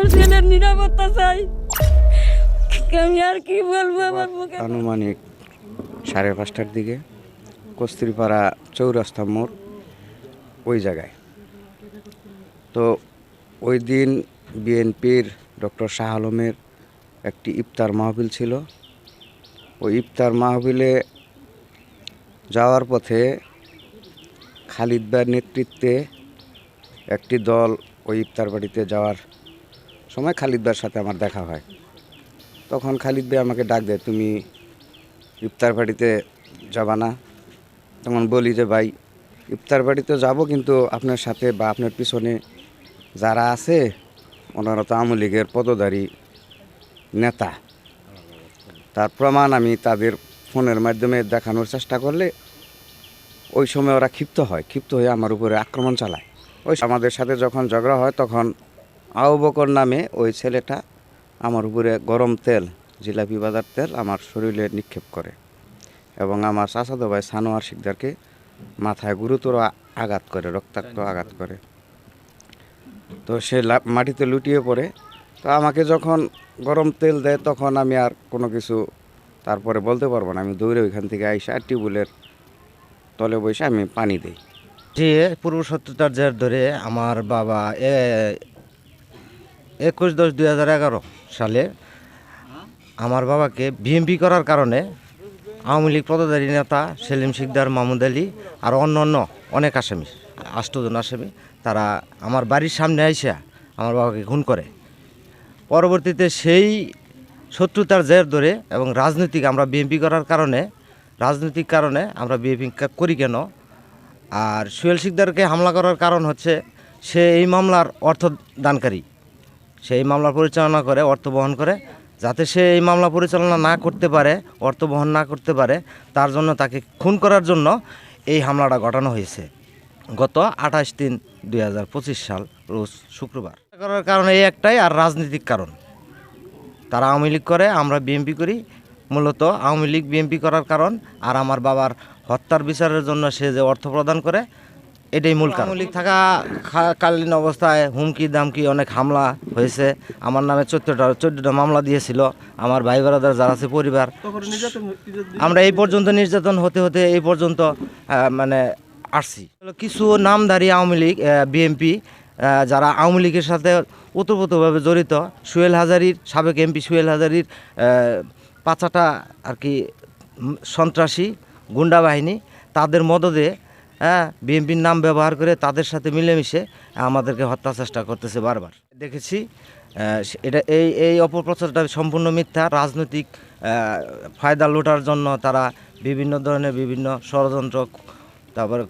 আমার ছেলের নিরাপত্তা চাই। আমি আর কি বলব আমার মুখে? আনুমানিক সাড়ে পাঁচটার দিকে কস্তুরীপাড়া চৌরাস্তা মোড় ওই জায়গায়। তো ওই দিন বিএনপির ডক্টর শাহ আলমের একটি ইফতার মাহফিল ছিল। ওই ইফতার মাহফিলে যাওয়ার পথে খালিদ ভাইয়ের নেতৃত্বে একটি দল ওই ইফতার বাড়িতে যাওয়ার সময় খালিদ ভাইয়ের সাথে আমার দেখা হয়। তখন খালিদ ভাই আমাকে ডাক দেয়, তুমি ইফতার বাড়িতে যাবা না? তখন বলি যে, ভাই, ইফতার বাড়িতে যাব কিন্তু আপনার সাথে বা আপনার পিছনে যারা আছে, ওনারা তো আওয়ামী লীগের পদধারী নেতা। তার প্রমাণ আমি তাদের ফোনের মাধ্যমে দেখানোর চেষ্টা করলে ওই সময় ওরা ক্ষিপ্ত হয়, ক্ষিপ্ত হয়ে আমার উপরে আক্রমণ চালায়। ওই আমাদের সাথে যখন ঝগড়া হয়, তখন আবু বকর নামে ওই ছেলেটা আমার উপরে গরম তেল, জিলাপি বাজার তেল আমার শরীরে নিক্ষেপ করে এবং আমার চাচাতো ভাই সানোয়ার শিকদারকে মাথায় গুরুতর আঘাত করে, রক্তাক্ত আঘাত করে। তো সে মাটিতে লুটিয়ে পড়ে। তো আমাকে যখন গরম তেল দেয় তখন আমি আর কোনো কিছু তারপরে বলতে পারব না। আমি দৌড়ে ওইখান থেকে আইসা টিউবওয়েলের তলে বসে আমি পানি দিই। যে পূর্ব শত্রুতার জের ধরে আমার বাবা একুশ দশ দুই হাজার এগারো সালে আমার বাবাকে বিএমপি করার কারণে আওয়ামী লীগ পদধারী নেতা সেলিম শিকদার, মাহমুদ আলী আর অন্য অন্য অনেক আসামি, আষ্টজন আসামি, তারা আমার বাড়ির সামনে আইসা আমার বাবাকে খুন করে। পরবর্তীতে সেই শত্রুতার জের ধরে এবং রাজনৈতিক আমরা বিএমপি করার কারণে, রাজনৈতিক কারণে আমরা বিএমপি করি কেন? আর সুয়েল শিকদারকে হামলা করার কারণ হচ্ছে সে এই মামলার অর্থ দানকারী। সে এই মামলা পরিচালনা করে, অর্থ বহন করে। যাতে সে এই মামলা পরিচালনা না করতে পারে, অর্থ বহন না করতে পারে, তার জন্য তাকে খুন করার জন্য এই হামলাটা ঘটানো হয়েছে। গত আঠাশ তিন দুই সাল, রোজ শুক্রবার। করার কারণ এই একটাই আর রাজনৈতিক কারণ। তারা আওয়ামী লীগ করে, আমরা বিএমপি করি। মূলত আওয়ামী লীগ বিএমপি করার কারণ, আর আমার বাবার হত্যার বিচারের জন্য সে যে অর্থ প্রদান করে এটাই মূল কারণ। আওয়ামী থাকা কালীন অবস্থায় হুমকি দামকি অনেক হামলা হয়েছে। আমার নামে চোদ্দটা চোদ্দটা মামলা দিয়েছিল। আমার ভাই ব্রাদার যারা আছে পরিবার। আমরা এই পর্যন্ত নির্যাতন হতে হতে এই পর্যন্ত মানে আসছি। কিছু নামধারী আওয়ামী লীগ বিএমপি যারা আওয়ামী লীগের সাথে ওতপ্রোতভাবে জড়িত সুয়েল হাজারির সাবেক এমপি সুয়েল হাজারির পাচাটা আর কি সন্ত্রাসী গুন্ডা বাহিনী তাদের মদদে হ্যাঁ? বিএনপির নাম ব্যবহার করে তাদের সাথে মিলেমিশে আমাদেরকে হত্যা চেষ্টা করতেছে বারবার। দেখেছি এটা এই এই অপপ্রচারটা সম্পূর্ণ মিথ্যা। রাজনৈতিক ফায়দা লোটার জন্য তারা বিভিন্ন ধরনের বিভিন্ন ষড়যন্ত্র, তারপরে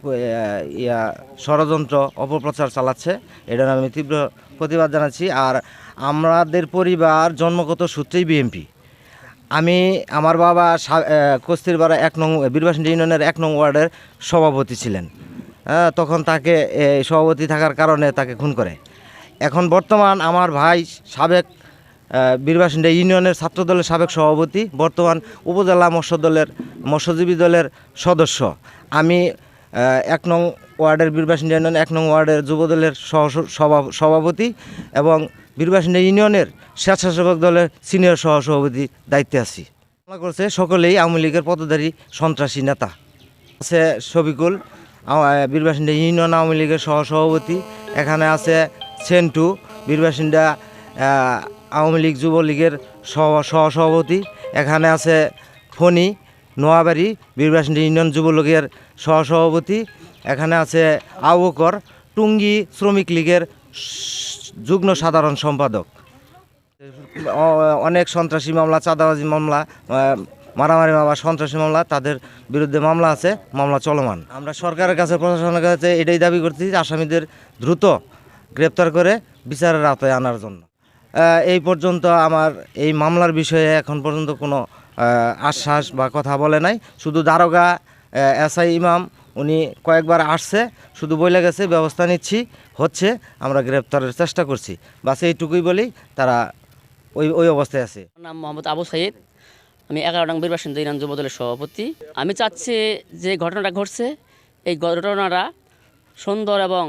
ইয়া, ষড়যন্ত্র অপপ্রচার চালাচ্ছে। এটার আমি তীব্র প্রতিবাদ জানাচ্ছি। আর আমাদের পরিবার, জন্মগত সূত্রেই বিএমপি আমি আমার বাবা কস্তিরপাড়া এক নং বীরবাসিনী ইউনিয়নের এক নং ওয়ার্ডের সভাপতি ছিলেন। তখন তাকে সভাপতি থাকার কারণে তাকে খুন করে। এখন বর্তমান আমার ভাই সাবেক বীরবাসিন্দা ইউনিয়নের ছাত্রদলের সাবেক সভাপতি, বর্তমান উপজেলা মৎস্য দলের, মৎস্যজীবী দলের সদস্য। আমি এক নং ওয়ার্ডের বীরবাসিন্দা ইউনিয়ন, এক নং ওয়ার্ডের যুবদলের সভাপতি এবং বীরবাসিন্দা ইউনিয়নের স্বেচ্ছাসেবক দলের সিনিয়র সহ সভাপতি দায়িত্বে আছি। হামলা করছে সকলেই আওয়ামী লীগের পদধারী সন্ত্রাসী নেতা। আছে শফিকুল বীরবাসিন্দা ইউনিয়ন আওয়ামী লীগের সহ সভাপতি এখানে আছে সেন্টু বীরবাসিন্দা আওয়ামী লীগ যুবলীগের সহ সহসভাপতি। এখানে আছে ফণি, নোয়াবাড়ি বীরবাসিন্দা ইউনিয়ন যুবলীগের সহসভাপতি। এখানে আছে আবকর, টুঙ্গি শ্রমিক লীগের যুগ্ম সাধারণ সম্পাদক। অনেক সন্ত্রাসী মামলা, চাঁদাবাজি মামলা মারামারি মামলা, সন্ত্রাসী মামলা, তাদের বিরুদ্ধে মামলা আছে, মামলা চলমান। আমরা সরকারের কাছে, প্রশাসনের কাছে এটাই দাবি করছি যে আসামিদের দ্রুত গ্রেপ্তার করে বিচারের আওতায় আনার জন্য। এই পর্যন্ত আমার এই মামলার বিষয়ে এখন পর্যন্ত কোনো আশ্বাস বা কথা বলে নাই। শুধু দারোগা এসআই ইমাম উনি কয়েকবার আসছে শুধু বলে গেছে ব্যবস্থা নিচ্ছি হচ্ছে আমরা গ্রেপ্তারের চেষ্টা করছি। বাস এইটুকুই বলি তারা ওই ওই অবস্থায় আছে। নাম মোহাম্মদ আবু সাইদ আমি এগারো নং বীরবাসিন্দা ইরান যুবদলের সভাপতি। আমি চাচ্ছি যে ঘটনাটা ঘটছে এই ঘটনাটা সুন্দর এবং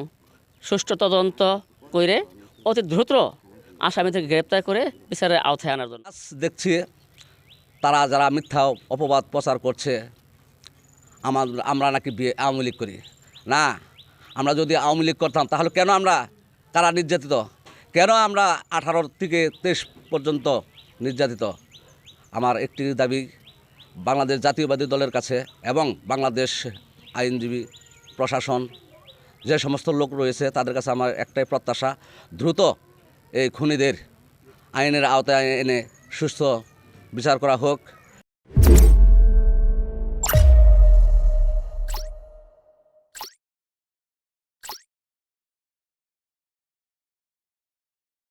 সুষ্ঠু তদন্ত করে অতি দ্রুত আসামি থেকে গ্রেপ্তার করে বিচারের আওতায় আনার জন্য। দেখছি তারা যারা মিথ্যা অপবাদ প্রচার করছে আমার, আমরা নাকি বিয়ে আওয়ামী লীগ করি। না, আমরা যদি আওয়ামী লীগ করতাম, তাহলে কেন আমরা কারা নির্যাতিত? কেন আমরা আঠারো থেকে তেইশ পর্যন্ত নির্যাতিত? আমার একটি দাবি, বাংলাদেশ জাতীয়বাদী দলের কাছে এবং বাংলাদেশ আইনজীবী প্রশাসন, যে সমস্ত লোক রয়েছে, তাদের কাছে আমার একটাই প্রত্যাশা, দ্রুত এই খুনিদের আইনের আওতায় এনে সুস্থ বিচার করা হোক।